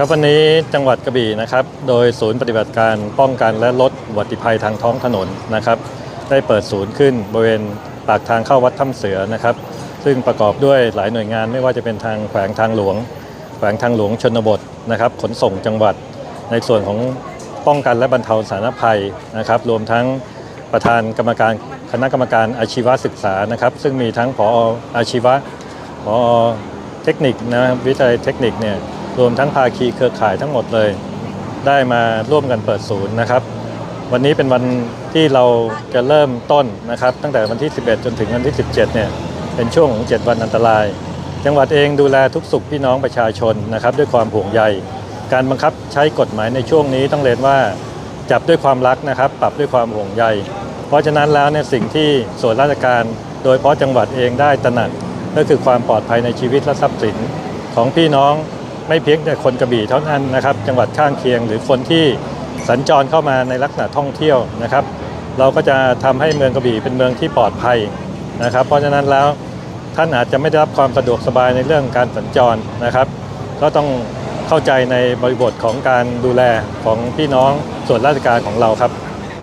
ครับวันนี้จังหวัดกระบี่นะครับ โดยศูนย์ปฏิบัติการป้องกันและลดอุบัติภัยทางท้องถนนนะครับ ได้เปิดศูนย์ขึ้นบริเวณปากทางเข้าวัดถ้ำเสือนะครับ ซึ่งประกอบด้วยหลายหน่วยงานไม่ว่าจะเป็นทางแขวงทางหลวง แขวงทางหลวงชนบทนะครับ ขนส่งจังหวัด ในส่วนของป้องกันและบรรเทาสาธารณภัยนะครับ รวมทั้งประธานกรรมการคณะกรรมการอาชีวศึกษานะครับ ซึ่งมีทั้งผออาชีวะพอเทคนิคนะครับวิทยาลัยเทคนิคเนี่ย รวมทั้งภาคีเครือข่ายทั้งหมดเลย ได้มาร่วมกันเปิดศูนย์นะครับ วันนี้เป็นวันที่เราจะเริ่มต้นนะครับ ตั้งแต่วันที่ 11 จนถึงวันที่ 17 เนี่ยเป็นช่วงของ 7 วันอันตราย จังหวัดเองดูแลทุกสุขพี่น้องประชาชนนะครับ ด้วยความห่วงใย การบังคับใช้กฎหมายในช่วงนี้ต้องเรียนว่าจับด้วยความรักนะครับ ปรับด้วยความห่วงใย เพราะฉะนั้นแล้วเนี่ยสิ่งที่ส่วนราชการ โดยเฉพาะจังหวัดเองได้ตระหนักก็คือความปลอดภัยในชีวิตและทรัพย์สินของพี่น้อง ไม่เพียงแต่คนกระบี่เท่านั้นนะครับ จังหวัดข้างเคียง หรือคนที่สัญจรเข้ามาในลักษณะท่องเที่ยวนะครับ เราก็จะทำให้เมืองกระบี่เป็นเมืองที่ปลอดภัยนะครับ เพราะฉะนั้นแล้วท่านอาจจะไม่ได้รับความสะดวกสบายในเรื่องการสัญจรนะครับ ก็ต้องเข้าใจในบริบทของการดูแลของพี่น้องส่วนราชการของเราครับ